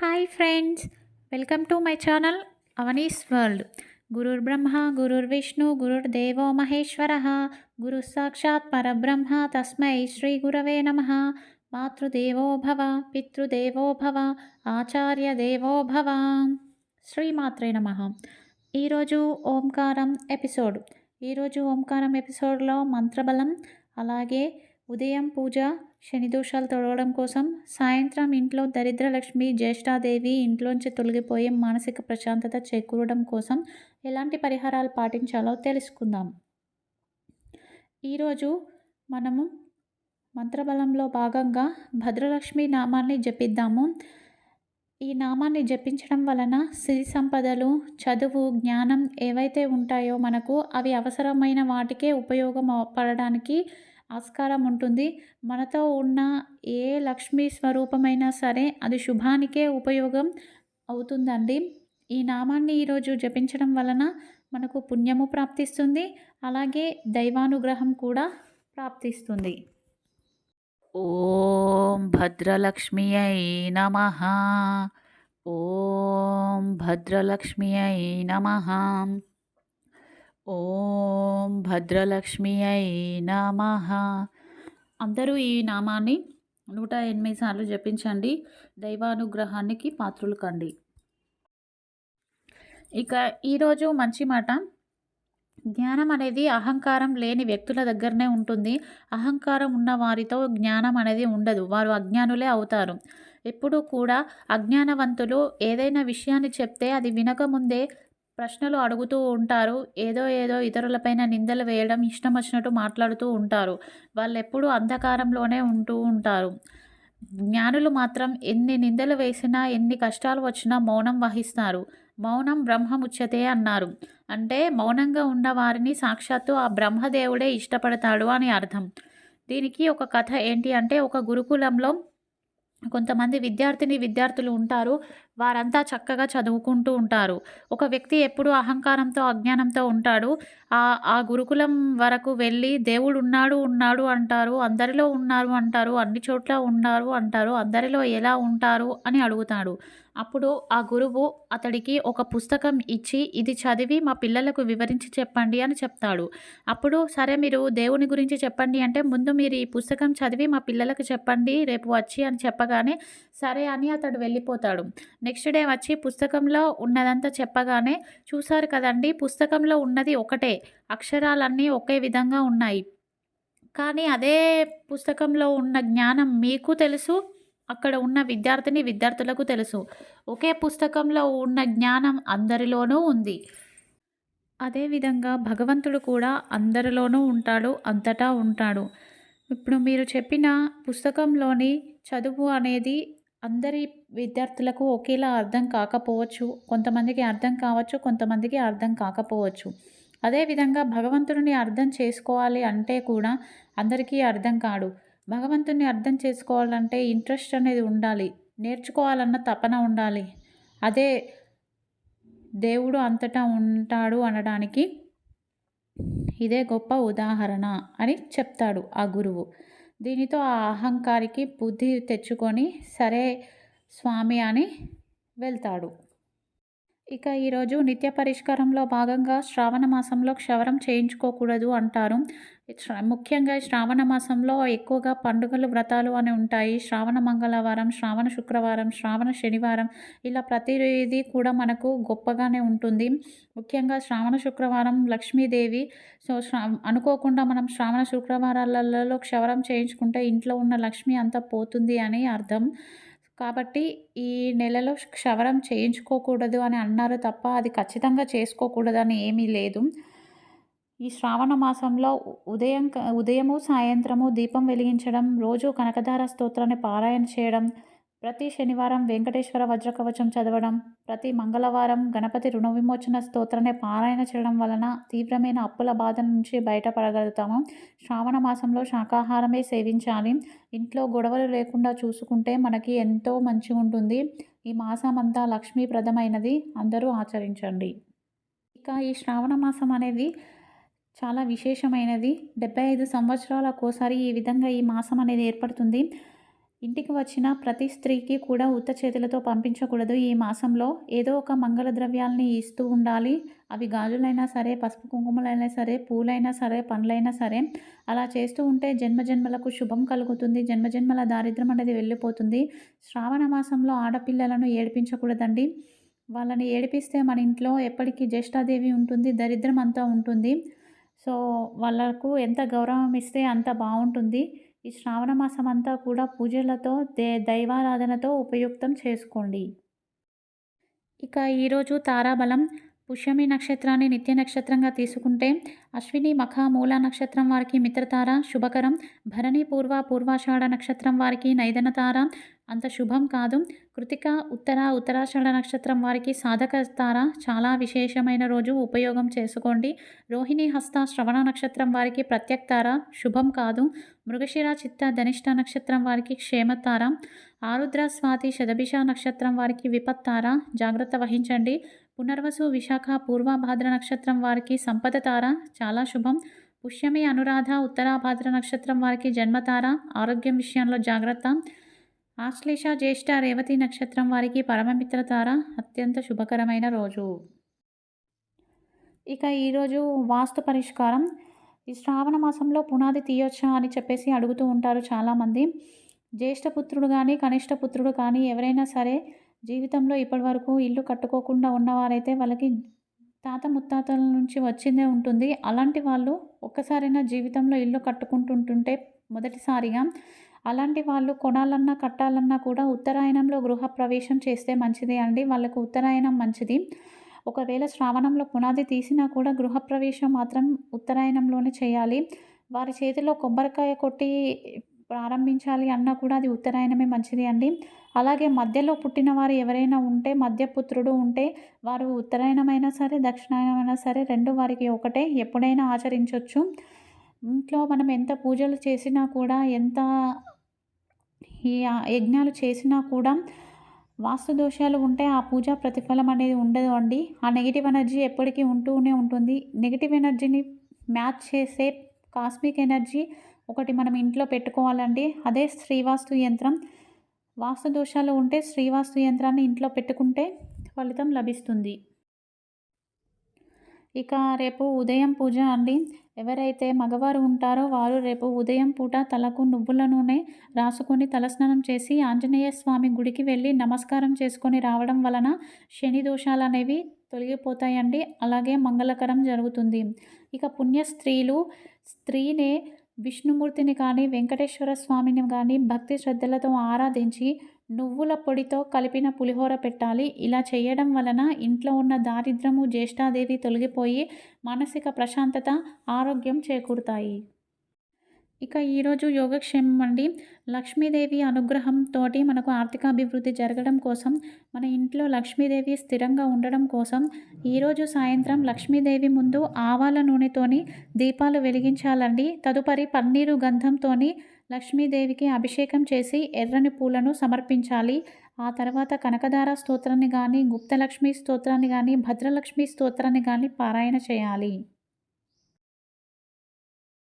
Hi friends welcome to my channel Avani's world. గురుర్ Brahma గురుర్ విష్ణు గురుర్ దేవో మహేశ్వర గురు సాక్షాత్ పరబ్రహ్మ తస్మై శ్రీ గురవే నమ. మాతృదేవో భవ పితృదేవో భవ ఆచార్య దేవో భవ. శ్రీమాత్రే నమ. ఈరోజు ఓంకారం ఎపిసోడ్. ఈరోజు ఓంకారం ఎపిసోడ్లో మంత్రబలం అలాగే ఉదయం పూజ శని దోషాలు కోసం సాయంత్రం ఇంట్లో దరిద్రలక్ష్మి జ్యేష్ఠాదేవి ఇంట్లోంచి తొలగిపోయే మానసిక ప్రశాంతత చేకూరడం కోసం ఎలాంటి పరిహారాలు పాటించాలో తెలుసుకుందాం. ఈరోజు మనము మంత్రబలంలో భాగంగా భద్రలక్ష్మి నామాన్ని జపిద్దాము. ఈ నామాన్ని జపించడం వలన సిరి సంపదలు చదువు జ్ఞానం ఏవైతే ఉంటాయో మనకు అవి అవసరమైన వాటికే ఉపయోగం పడడానికి ఆస్కారం ఉంటుంది. మనతో ఉన్న ఏ లక్ష్మీ స్వరూపమైనా సరే అది శుభానికే ఉపయోగం అవుతుందండి. ఈ నామాన్ని ఈరోజు జపించడం వలన మనకు పుణ్యము ప్రాప్తిస్తుంది. అలాగే దైవానుగ్రహం కూడా ప్రాప్తిస్తుంది. ఓం భద్రలక్ష్మి అయి నమ. ఓం భద్రలక్ష్మి అయి నమ. ఓం భద్రలక్ష్మ్యై నమ అందరూ ఈ నామాన్ని నూట ఎనిమిది సార్లు జపించండి. దైవానుగ్రహానికి పాత్రులు కండి. ఇక ఈరోజు మంచి మాట. జ్ఞానం అనేది అహంకారం లేని వ్యక్తుల దగ్గరనే ఉంటుంది. అహంకారం ఉన్న వారితో జ్ఞానం అనేది ఉండదు. వారు అజ్ఞానులే అవుతారు. ఎప్పుడూ కూడా అజ్ఞానవంతులు ఏదైనా విషయాన్ని చెప్తే అది వినకముందే ప్రశ్నలు అడుగుతూ ఉంటారు. ఏదో ఏదో ఇతరులపైన నిందలు వేయడం ఇష్టం వచ్చినట్టు మాట్లాడుతూ ఉంటారు. వాళ్ళు ఎప్పుడూ అంధకారంలోనే ఉంటూ ఉంటారు. జ్ఞానులు మాత్రం ఎన్ని నిందలు వేసినా ఎన్ని కష్టాలు వచ్చినా మౌనం వహిస్తారు. మౌనం బ్రహ్మముచ్చతే అన్నారు. అంటే మౌనంగా ఉన్న వారిని సాక్షాత్తు ఆ బ్రహ్మదేవుడే ఇష్టపడతాడు అని అర్థం. దీనికి ఒక కథ ఏంటి అంటే ఒక గురుకులంలో కొంతమంది విద్యార్థిని విద్యార్థులు ఉంటారు. వారంతా చక్కగా చదువుకుంటూ ఉంటారు. ఒక వ్యక్తి ఎప్పుడు అహంకారంతో అజ్ఞానంతో ఉంటాడు. ఆ ఆ గురుకులం వరకు వెళ్ళి దేవుడు ఉన్నాడు ఉన్నాడు అంటారు అందరిలో ఉన్నారు అంటారు అన్ని చోట్ల ఉన్నారు అంటారు అందరిలో ఎలా ఉంటారు అని అడుగుతాడు. అప్పుడు ఆ గురువు అతడికి ఒక పుస్తకం ఇచ్చి ఇది చదివి మా పిల్లలకు వివరించి చెప్పండి అని చెప్తాడు. అప్పుడు సరే మీరు దేవుని గురించి చెప్పండి అంటే ముందు మీరు ఈ పుస్తకం చదివి మా పిల్లలకు చెప్పండి రేపు వచ్చి అని చెప్పగానే సరే అని అతడు వెళ్ళిపోతాడు. నెక్స్ట్ డే వచ్చి పుస్తకంలో ఉన్నదంతా చెప్పగానే చూసారు కదండి పుస్తకంలో ఉన్నది ఒకటే అక్షరాలన్నీ ఒకే విధంగా ఉన్నాయి. కానీ అదే పుస్తకంలో ఉన్న జ్ఞానం మీకు తెలుసు అక్కడ ఉన్న విద్యార్థిని విద్యార్థులకు తెలుసు. ఒకే పుస్తకంలో ఉన్న జ్ఞానం అందరిలోనూ ఉంది. అదేవిధంగా భగవంతుడు కూడా అందరిలోనూ ఉంటాడు అంతటా ఉంటాడు. ఇప్పుడు మీరు చెప్పిన పుస్తకంలోని చదువు అనేది అందరి విద్యార్థులకు ఒకేలా అర్థం కాకపోవచ్చు. కొంతమందికి అర్థం కావచ్చు కొంతమందికి అర్థం కాకపోవచ్చు. అదేవిధంగా భగవంతుడిని అర్థం చేసుకోవాలి అంటే కూడా అందరికీ అర్థం కాడు. భగవంతుని అర్థం చేసుకోవాలంటే ఇంట్రెస్ట్ అనేది ఉండాలి. నేర్చుకోవాలన్న తపన ఉండాలి. అదే దేవుడు అంతటా ఉంటాడు అనడానికి ఇదే గొప్ప ఉదాహరణ అని చెప్తాడు ఆ గురువు. దీనితో ఆ అహంకారికి బుద్ధి తెచ్చుకొని సరే స్వామి అని వెళ్తాడు. ఇక ఈరోజు నిత్య పరిష్కారంలో భాగంగా శ్రావణ మాసంలో క్షవరం చేయించుకోకూడదు అంటారు. ముఖ్యంగా శ్రావణ మాసంలో ఎక్కువగా పండుగలు వ్రతాలు అని ఉంటాయి. శ్రావణ మంగళవారం శ్రావణ శుక్రవారం శ్రావణ శనివారం ఇలా ప్రతిదీ కూడా మనకు గొప్పగానే ఉంటుంది. ముఖ్యంగా శ్రావణ శుక్రవారం లక్ష్మీదేవి. సో అనుకోకుండా మనం శ్రావణ శుక్రవారాలలో క్షవరం చేయించుకుంటే ఇంట్లో ఉన్న లక్ష్మి అంతా పోతుంది అని అర్థం. కాబట్టి ఈ నెలలో క్షవరం చేయించుకోకూడదు అని అన్నారు తప్ప అది ఖచ్చితంగా చేసుకోకూడదని ఏమీ లేదు. ఈ శ్రావణ మాసంలో ఉదయం ఉదయము సాయంత్రము దీపం వెలిగించడం రోజు కనకధార స్తోత్రాన్ని పారాయణ చేయడం ప్రతి శనివారం వెంకటేశ్వర వజ్రకవచం చదవడం ప్రతి మంగళవారం గణపతి రుణ విమోచన స్తోత్రాన్ని పారాయణ చేయడం వలన తీవ్రమైన అప్పుల బాధ నుంచి బయటపడగలుగుతాము. శ్రావణ మాసంలో శాకాహారమే సేవించాలి. ఇంట్లో గొడవలు లేకుండా చూసుకుంటే మనకి ఎంతో మంచిగా ఉంటుంది. ఈ మాసం అంతా లక్ష్మీప్రదమైనది. అందరూ ఆచరించండి. ఇక ఈ శ్రావణ మాసం అనేది చాలా విశేషమైనది. డెబ్బై ఐదు సంవత్సరాలకోసారి ఈ విధంగా ఈ మాసం అనేది ఏర్పడుతుంది. ఇంటికి వచ్చిన ప్రతి స్త్రీకి కూడా ఉత్త చేతులతో పంపించకూడదు. ఈ మాసంలో ఏదో ఒక మంగళ ద్రవ్యాల్ని ఇస్తూ ఉండాలి. అవి గాజులైనా సరే పసుపు కుంకుమలైనా సరే పూలైనా సరే పండ్లైనా సరే అలా చేస్తూ ఉంటే జన్మజన్మలకు శుభం కలుగుతుంది. జన్మజన్మల దారిద్రం అనేది వెళ్ళిపోతుంది. శ్రావణ మాసంలో ఆడపిల్లలను ఏడిపించకూడదండి. వాళ్ళని ఏడిపిస్తే మన ఇంట్లో ఎప్పటికీ జ్యేష్ఠాదేవి ఉంటుంది దరిద్రం అంతా ఉంటుంది. సో వాళ్ళకు ఎంత గౌరవం ఇస్తే అంత బాగుంటుంది ఈ శ్రావణ మాసం అంతా కూడా పూజలతో దే దైవారాధనతో ఉపయుక్తం చేసుకోండి. ఇక ఈరోజు తారాబలం పుష్యమి నక్షత్రాన్ని నిత్య నక్షత్రంగా తీసుకుంటే అశ్విని మఖ మూల నక్షత్రం వారికి మిత్రతార శుభకరం. భరణి పూర్వ పూర్వాషాఢ నక్షత్రం వారికి నైదనతార. అంత శుభం కాదు. కృతిక ఉత్తర ఉత్తరాషాఢ నక్షత్రం వారికి సాధక తార చాలా విశేషమైన రోజు ఉపయోగం చేసుకోండి. రోహిణి హస్త శ్రవణ నక్షత్రం వారికి ప్రత్యక్తార. శుభం కాదు. మృగశిర చిత్త ధనిష్ట నక్షత్రం వారికి క్షేమతార. ఆరుద్ర స్వాతి శతభిష నక్షత్రం వారికి విపత్తార. జాగ్రత్త వహించండి. పునర్వసు విశాఖ పూర్వభాద్ర నక్షత్రం వారికి సంపద తార చాలా శుభం. పుష్యమి అనురాధ ఉత్తరాభాద్ర నక్షత్రం వారికి జన్మతార ఆరోగ్యం విషయంలో జాగ్రత్త. ఆశ్లేష జ్యేష్ఠ రేవతి నక్షత్రం వారికి పరమమిత్ర తార అత్యంత శుభకరమైన రోజు. ఇక ఈరోజు వాస్తు పరిష్కారం. ఈ శ్రావణ మాసంలో పునాది తీయొచ్చా అని చెప్పేసి అడుగుతూ ఉంటారు చాలామంది. జ్యేష్ఠ పుత్రుడు కానీ కనిష్ట పుత్రుడు కానీ ఎవరైనా సరే జీవితంలో ఇప్పటివరకు ఇల్లు కట్టుకోకుండా ఉన్నవారైతే వాళ్ళకి తాత ముత్తాతల నుంచి వచ్చిందే ఉంటుంది. అలాంటి వాళ్ళు ఒక్కసారైనా జీవితంలో ఇల్లు కట్టుకుంటుంటుంటే మొదటిసారిగా అలాంటి వాళ్ళు కొనాలన్నా కట్టాలన్నా కూడా ఉత్తరాయణంలో గృహప్రవేశం చేస్తే మంచిది అండి. వాళ్ళకు ఉత్తరాయణం మంచిది. ఒకవేళ శ్రావణంలో పునాది తీసినా కూడా గృహప్రవేశం మాత్రం ఉత్తరాయణంలోనే చేయాలి. వారి చేతిలో కొబ్బరికాయ కొట్టి ప్రారంభించాలి అన్నా కూడా అది ఉత్తరాయణమే మంచిది అండి. అలాగే మధ్యలో పుట్టిన వారు ఎవరైనా ఉంటే మధ్యపుత్రుడు ఉంటే వారు ఉత్తరాయణమైనా సరే దక్షిణాయనమైనా సరే రెండు వారికి ఒకటే ఎప్పుడైనా ఆచరించవచ్చు ఇంట్లో మనం ఎంత పూజలు చేసినా కూడా ఎంత ఈ యజ్ఞాలు చేసినా కూడా వాస్తు దోషాలు ఉంటే ఆ పూజ ప్రతిఫలం అనేది ఉండదు అండి. ఆ నెగిటివ్ ఎనర్జీ ఎప్పటికీ ఉంటూనే ఉంటుంది. నెగిటివ్ ఎనర్జీని మ్యాచ్ చేసే కాస్మిక్ ఎనర్జీ ఒకటి మనం ఇంట్లో పెట్టుకోవాలండి. అదే శ్రీవాస్తు యంత్రం. వాస్తు దోషాలు ఉంటే శ్రీవాస్తు యంత్రాన్ని ఇంట్లో పెట్టుకుంటే ఫలితం లభిస్తుంది. ఇక రేపు ఉదయం పూజ అండి. ఎవరైతే మగవారు ఉంటారో వారు రేపు ఉదయం పూట తలకు నువ్వుల నూనె రాసుకొని తలస్నానం చేసి ఆంజనేయ స్వామి గుడికి వెళ్ళి నమస్కారం చేసుకొని రావడం వలన శని దోషాలు అనేవి తొలగిపోతాయండి. అలాగే మంగళకరం జరుగుతుంది. ఇక పుణ్య స్త్రీలు స్త్రీనే విష్ణుమూర్తిని కానీ వెంకటేశ్వర స్వామిని కానీ భక్తి శ్రద్ధలతో ఆరాధించి నువ్వుల పొడితో కలిపిన పులిహోర పెట్టాలి. ఇలా చేయడం వలన ఇంట్లో ఉన్న దారిద్రము జ్యేష్ఠాదేవి తొలగిపోయి మానసిక ప్రశాంతత ఆరోగ్యం చేకూరుతాయి. ఇక ఈరోజు యోగక్షేమం అండి. లక్ష్మీదేవి అనుగ్రహంతో మనకు ఆర్థికాభివృద్ధి జరగడం కోసం మన ఇంట్లో లక్ష్మీదేవి స్థిరంగా ఉండడం కోసం ఈరోజు సాయంత్రం లక్ష్మీదేవి ముందు ఆవాల నూనెతోని దీపాలు వెలిగించాలండి. తదుపరి పన్నీరు గంధంతో లక్ష్మీదేవికి అభిషేకం చేసి ఎర్రని పూలను సమర్పించాలి. ఆ తర్వాత కనకదార స్తోత్రాన్ని కానీ గుప్తలక్ష్మి స్తోత్రాన్ని కానీ భద్రలక్ష్మి స్తోత్రాన్ని కానీ పారాయణ చేయాలి.